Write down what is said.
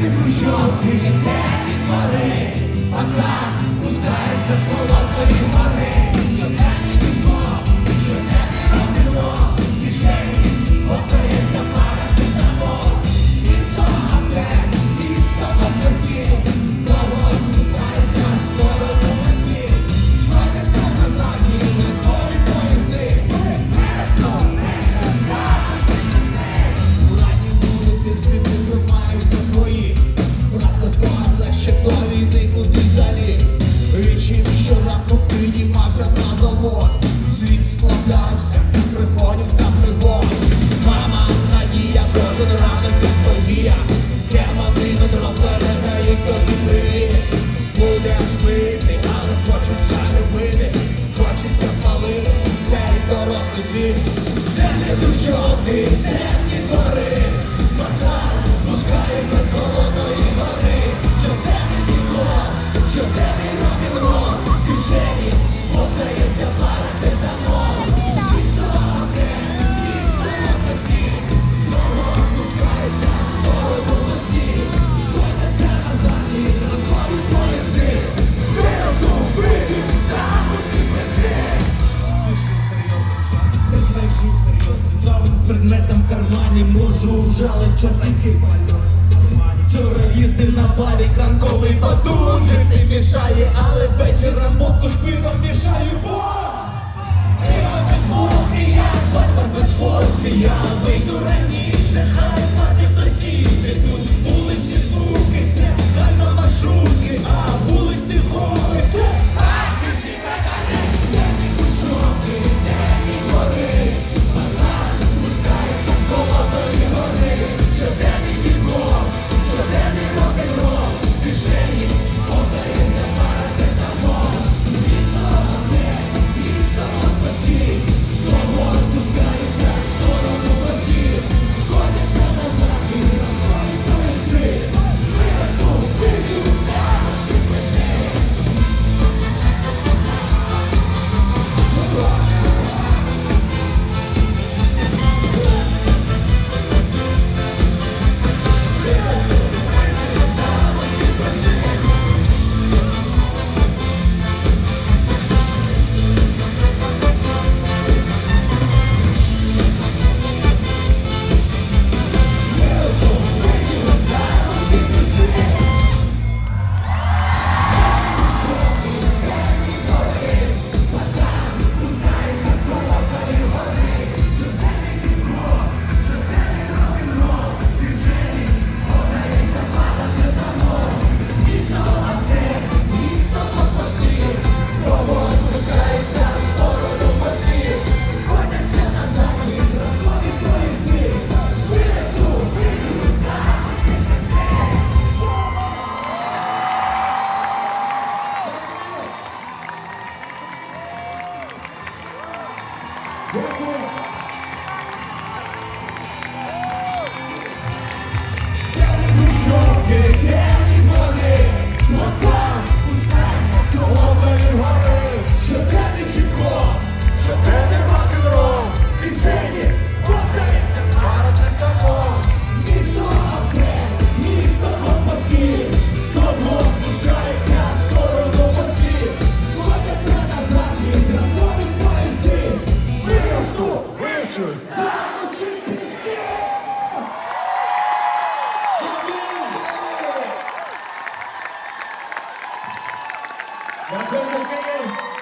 і хрущовки йде від гори, пацан спускається з холодної гори. холодний, темні твори, пацан спускається з холодної гори, щоденний діко, щоденний рок н рок кишені познається. чорненький пальто Вчора їздив на барі ранковий батун. Жити мішає, але вечором водку з пивом мішаю. Thank you. konuşuyoruz. Yapıyoruz. Yapıyoruz.